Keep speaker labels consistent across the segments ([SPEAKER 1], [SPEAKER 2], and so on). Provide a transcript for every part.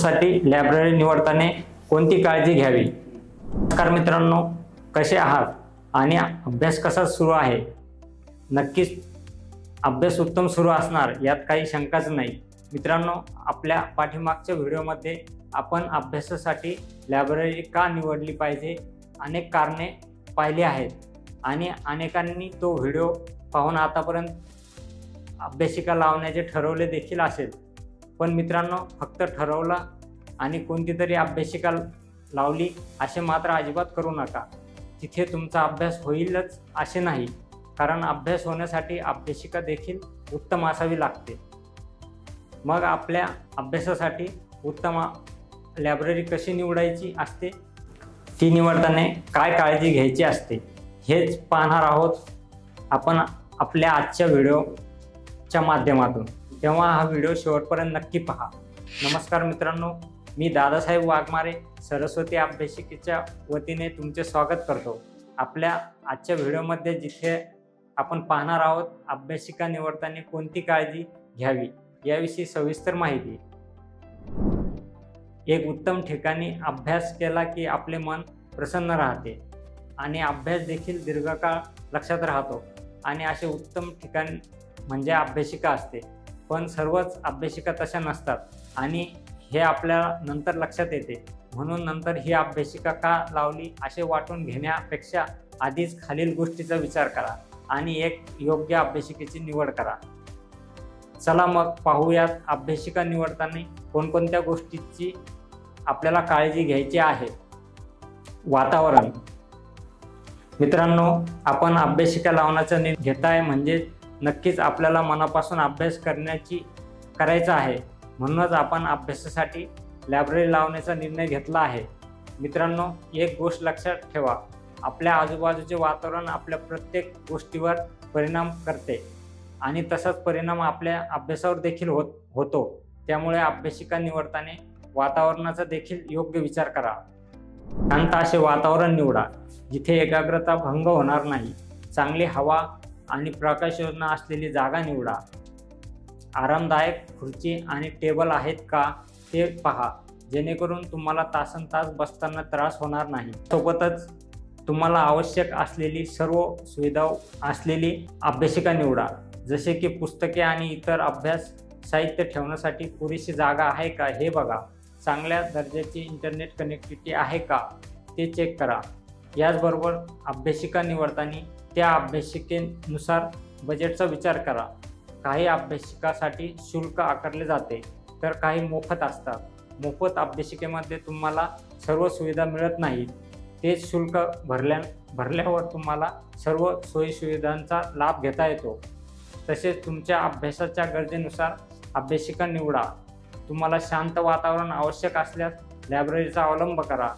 [SPEAKER 1] साठी लायब्ररी निवडताना कोणती काळजी घ्यावी? नमस्कार मित्रांनो कसे आहात? आणि अभ्यास कसा सुरू आहे? नक्कीच अभ्यास उत्तम सुरू असणार यात काही शंकाच नाही. मित्रांनो आपल्या पाठीमागच्या व्हिडिओमध्ये आपण अभ्यासासाठी लायब्ररी का निवडली पाहिजे? अनेक कारणे पाहिली आहेत. आणि अनेकांनी तो व्हिडिओ पाहून आतापर्यंत अभ्यासिका लावण्याचे ठरवले देखील असेल. पण मित्रांनो फक्त ठरवला आणि कोणती तरी अभ्यासिका लावली असे मात्र अजिबात करू नका. तिथे तुमचा अभ्यास होईलच असे नाही कारण अभ्यास होण्यासाठी अभ्यासिका देखील उत्तम असावी लागते. मग आपल्या अभ्यासासाठी उत्तम लायब्ररी कशी निवडायची असते? ती निवडताना काय काळजी घ्यायची असते? हेच पाहणार आहोत आपण आपल्या आजच्या व्हिडिओच्या माध्यमातून. तेव्हा हा व्हिडिओ शेवटपर्यंत नक्की पहा. नमस्कार मित्रांनो मी दादासाहेब वाघमारे सरस्वती अभ्यासिकेच्या वतीने तुमचे स्वागत करतो. आपल्या आजच्या व्हिडिओमध्ये जिथे आपण पाहणार आहोत अभ्यासिका निवडताना कोणती काळजी घ्यावी याविषयी सविस्तर माहिती. एक उत्तम ठिकाणी अभ्यास केला की आपले मन प्रसन्न राहते आणि अभ्यास देखील दीर्घकाळ लक्षात राहतो. आणि असे उत्तम ठिकाण म्हणजे अभ्यासिका असते. पण सर्वच अभ्यासिका तशा नसतात. आणि हे आपल्याला नंतर लक्षात येते. म्हणून नंतर ही अभ्यासिका का लावली असे वाटून घेण्यापेक्षा आधीच खालील गोष्टीचा विचार करा आणि एक योग्य अभ्यासिकेची निवड करा. चला मग पाहूयात अभ्यासिका निवडताना कोणकोणत्या गोष्टीची आपल्याला काळजी घ्यायची आहे. वातावरण. मित्रांनो आपण अभ्यासिका लावण्याचा निर्णय घेताय म्हणजे नक्कीच आपल्याला मनापासून अभ्यास करण्याची करायचा आहे. म्हणूनच आपण अभ्यासासाठी लायब्ररी लावण्याचा निर्णय घेतला आहे. मित्रांनो एक गोष्ट लक्षात ठेवा. आपल्या आजूबाजूचे वातावरण आपल्या प्रत्येक गोष्टीवर परिणाम करते. आणि तसाच परिणाम आपल्या अभ्यासावर देखील होत होतो. त्यामुळे अभ्यासिका निवडताना वातावरणाचा देखील योग्य विचार करा. शांत असे वातावरण निवडा. जिथे एकाग्रता भंग होणार नाही. चांगली हवा आणि प्रकाश योजना असलेली जागा निवडा. आरामदायक खुर्ची आणि टेबल आहेत का ते पहा. जेणेकरून तुम्हाला तासन तास बसताना त्रास होणार नाही. सोबतच तुम्हाला आवश्यक असलेली सर्व सुविधा असलेली अभ्यासिका निवडा. जसे की पुस्तके आणि इतर अभ्यास साहित्य ठेवण्यासाठी पुरेशी जागा आहे का हे बघा. चांगल्या दर्जाची इंटरनेट कनेक्टिव्हिटी आहे का ते चेक करा. याचबरोबर अभ्यासिका निवडताना त्या अभ्यासिकेनुसार बजेटचा विचार करा. काही अभ्यासिकासाठी शुल्क आकारले जाते तर काही मोफत असतात. मोफत अभ्यासिकेमध्ये तुम्हाला सर्व सुविधा मिळत नाहीत. ते शुल्क भरल्या भरल्यावर तुम्हाला सर्व सोयीसुविधांचा लाभ घेता येतो. तसेच तुमच्या अभ्यासाच्या गरजेनुसार अभ्यासिका निवडा. तुम्हाला शांत वातावरण आवश्यक असल्यास लायब्ररीचा अवलंब करा.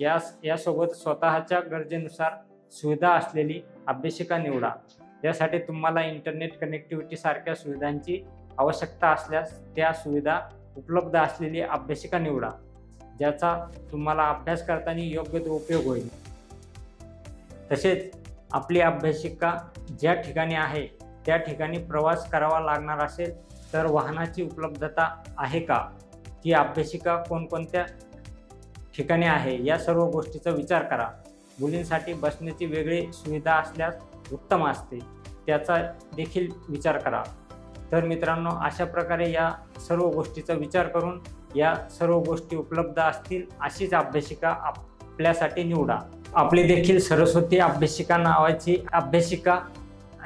[SPEAKER 1] यास यासोबत स्वतःच्या गरजेनुसार सुविधा असलेली अभ्यासिका निवडा. यासाठी तुम्हाला इंटरनेट कनेक्टिव्हिटी सारख्या सुविधांची आवश्यकता असल्यास त्या सुविधा उपलब्ध असलेली अभ्यासिका निवडा ज्याचा तुम्हाला अभ्यास करताना योग्य तो उपयोग होईल. तसेच आपली अभ्यासिका ज्या ठिकाणी आहे त्या ठिकाणी प्रवास करावा लागणार असेल तर वाहनाची उपलब्धता आहे का? ती अभ्यासिका कोणकोणत्या ठिकाणी आहे? या सर्व गोष्टीचा विचार करा. मुलींसाठी बसण्याची वेगळी सुविधा असल्यास उत्तम असते. त्याचा देखील विचार करा. तर मित्रांनो अशा प्रकारे या सर्व गोष्टीचा विचार करून या सर्व गोष्टी उपलब्ध असतील अशीच अभ्यासिका आपल्यासाठी निवडा. आपली देखील सरस्वती अभ्यासिका नावाची अभ्यासिका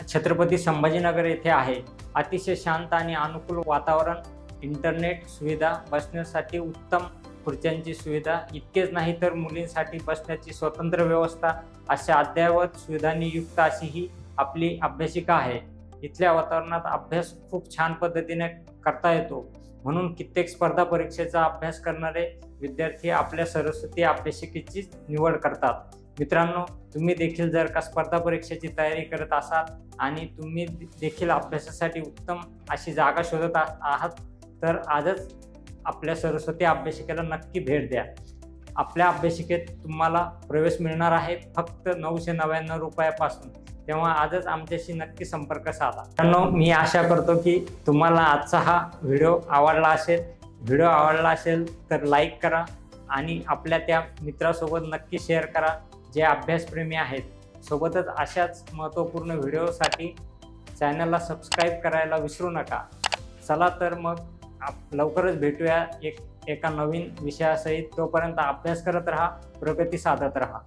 [SPEAKER 1] छत्रपती संभाजीनगर येथे आहे. अतिशय शांत आणि अनुकूल वातावरण इंटरनेट सुविधा बसण्यासाठी उत्तम खुर्च्यांची सुविधा इतकेच नाही तर मुलींसाठी बसण्याची स्वतंत्र व्यवस्था अशा अद्ययावत सुविधांनी युक्त अशी ही आपली अभ्यासिका आहे. इथल्या वातावरणात अभ्यास खूप छान पद्धतीने करता येतो. म्हणून कित्येक स्पर्धा परीक्षेचा अभ्यास करणारे विद्यार्थी आपल्या सरस्वती अभ्यासिकेचीच निवड करतात. मित्रांनो तुम्ही देखील जर का स्पर्धा परीक्षेची तयारी करत असाल आणि तुम्ही देखील अभ्यासासाठी उत्तम अशी जागा शोधत आहात तर आजच आपल्या सरस्वती अभ्यासिकेला नक्की भेट द्या. आपल्या अभ्यासिकेत तुम्हाला प्रवेश मिळणार आहे फक्त नऊशे नव्याण्णव रुपयापासून. तेव्हा आजच आमच्याशी नक्की संपर्क साधा. मित्रांनो मी आशा करतो की तुम्हाला आजचा हा व्हिडिओ आवडला असेल. व्हिडिओ आवडला असेल तर लाईक करा आणि आपल्या त्या मित्रासोबत नक्की शेअर करा जे अभ्यासप्रेमी आहेत. सोबतच अशाच महत्त्वपूर्ण व्हिडिओसाठी चॅनलला सबस्क्राईब करायला विसरू नका. चला तर मग आप लवकरच भेटूया एक एका नवीन विषयासहित. तोपर्यंत अभ्यास करत राहा प्रगती साधत राहा.